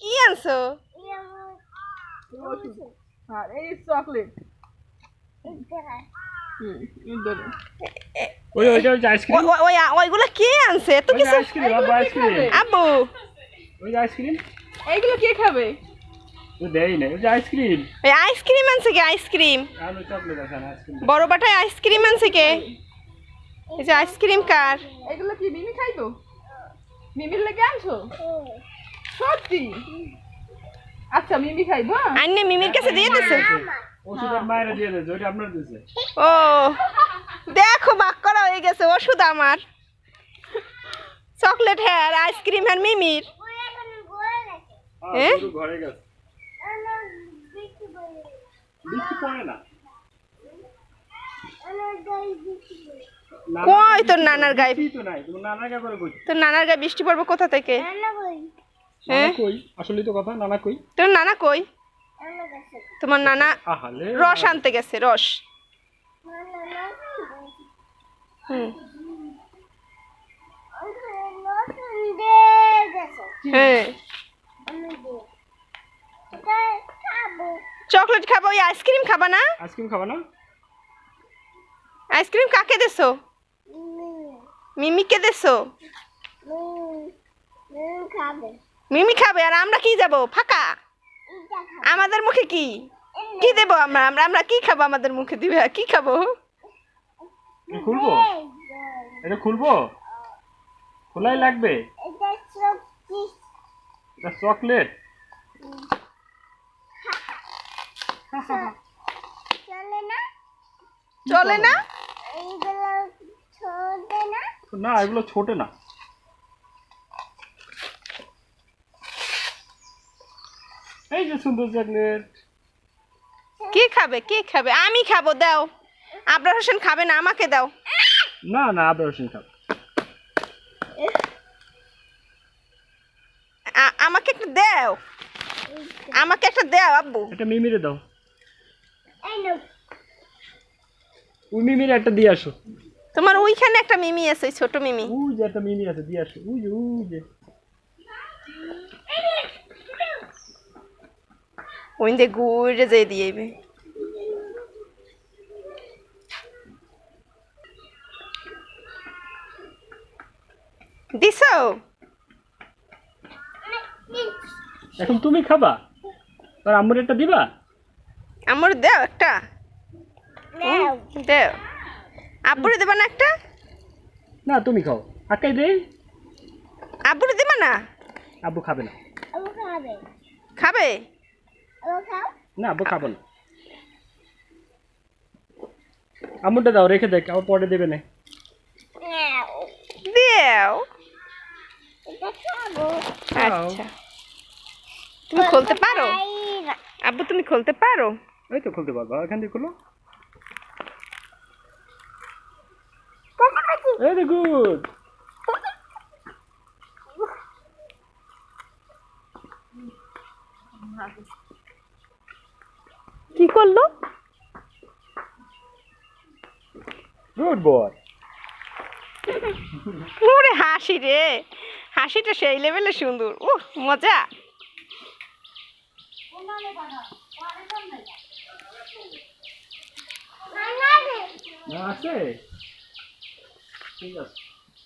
কি আনছো? আর এই চকলেট ওই ওই আইসক্রিম ওই ওইগুলো কে আনছে? এত ওই কিছু আইসক্রিম আব্বু আইসক্রিম আব্বু। ওই আইসক্রিম এইগুলো কে খাবে? দেই না ওই আইসক্রিম ওই আইসক্রিম আনছে কে? আইসক্রিম চকলেট আইসক্রিম বড় বাটায় আইসক্রিম আনছে কে? এই যে আইসক্রিম কার? এগুলো কি মিমি খাইবো? মিমির লেগে আনছো? সত্যি আচ্ছা মিমি খাইবো হ্যাঁ? আন্নে মিমির কাছে দিয়ে দিছে। ওষুধের মায়ের দিয়ে দিয়েছে ওইটা আপনার দিয়েছে ও দেখো বাক করা হয়ে গেছে ওষুধ আমার। চকলেট হ্যার আইসক্রিম হ্যার মিমির? হ্যাঁ ঘরে গেছে। বৃষ্টি পড়ে না। নানা- কই তোর নানার গায়ে? বৃষ্টি তো নাই তোমার নানা কে করে কই তোর নানার গায়ে বৃষ্টি পড়বে কোথা থেকে? হ্যাঁ কই? আসলে তো কথা নানা কই? তোর নানা কই? তোমার নানা রস আনতে গেছে রস। হুম। হ্যাঁ। চকলেট খাব ওই আইসক্রিম খাবা না? আইসক্রিম খাবা না? আইসক্রিম কাকে দেছো? মিমিকে দেছো? মিমি খাবে আর আমরা কি যাব? ফাঁকা? আমাদের মুখে কি? কি দেবো আমরা? আমরা আমরা কি খাব আমাদের মুখে? দিবে কি খাব? খুলবো? এটা খুলবো? খোলাই লাগবে? এটা চকলেট? চলে না? না এগুলো ছোটে না। এই যে সুন্দর চকলেট কি খাবে? কি খাবে? আমি খাব দাও। আবরার হোসেন খাবে না আমাকে দাও। না না আদা রসুন খাবে। আমাকে একটা দাও। আমাকে একটা দাও আব্বু। এটা মিমিরে দাও। ওই মিমিরে একটা দিয়ে আসো। তোমার ওইখানে একটা মিমি আছে ছোট মিমি। ওই যে একটা মিমি আছে দিয়ে আসো। ওই যে ওই যে। ওই যে ঘুরে যেয়ে দিয়েবে দিছো এখন তুমি খাবা? আর আম্মুর একটা দিবা? আমার দাও একটা। দাও। আব্বুরে দেবা না একটা? না তুমি খাও। আকাই দে আব্বুরে দেবা না? আব্বু খাবে না। খাবে। খাবে? না আব্বু খাব না। আম্মুরটা দাও রেখে দেখ আবার পরে দেবে না। দেও আচ্ছা। তুমি খুলতে পারো? আব্বু তুমি খুলতে পারো? এই তো খুলতে পারবা এখান থেকে খুলো। এই গুড। কি করল? গুড বয় ওরে হাসি রে। হাসিটা সেই লেভেলে সুন্দর। ও মজা। আছে। ঠিক আছে।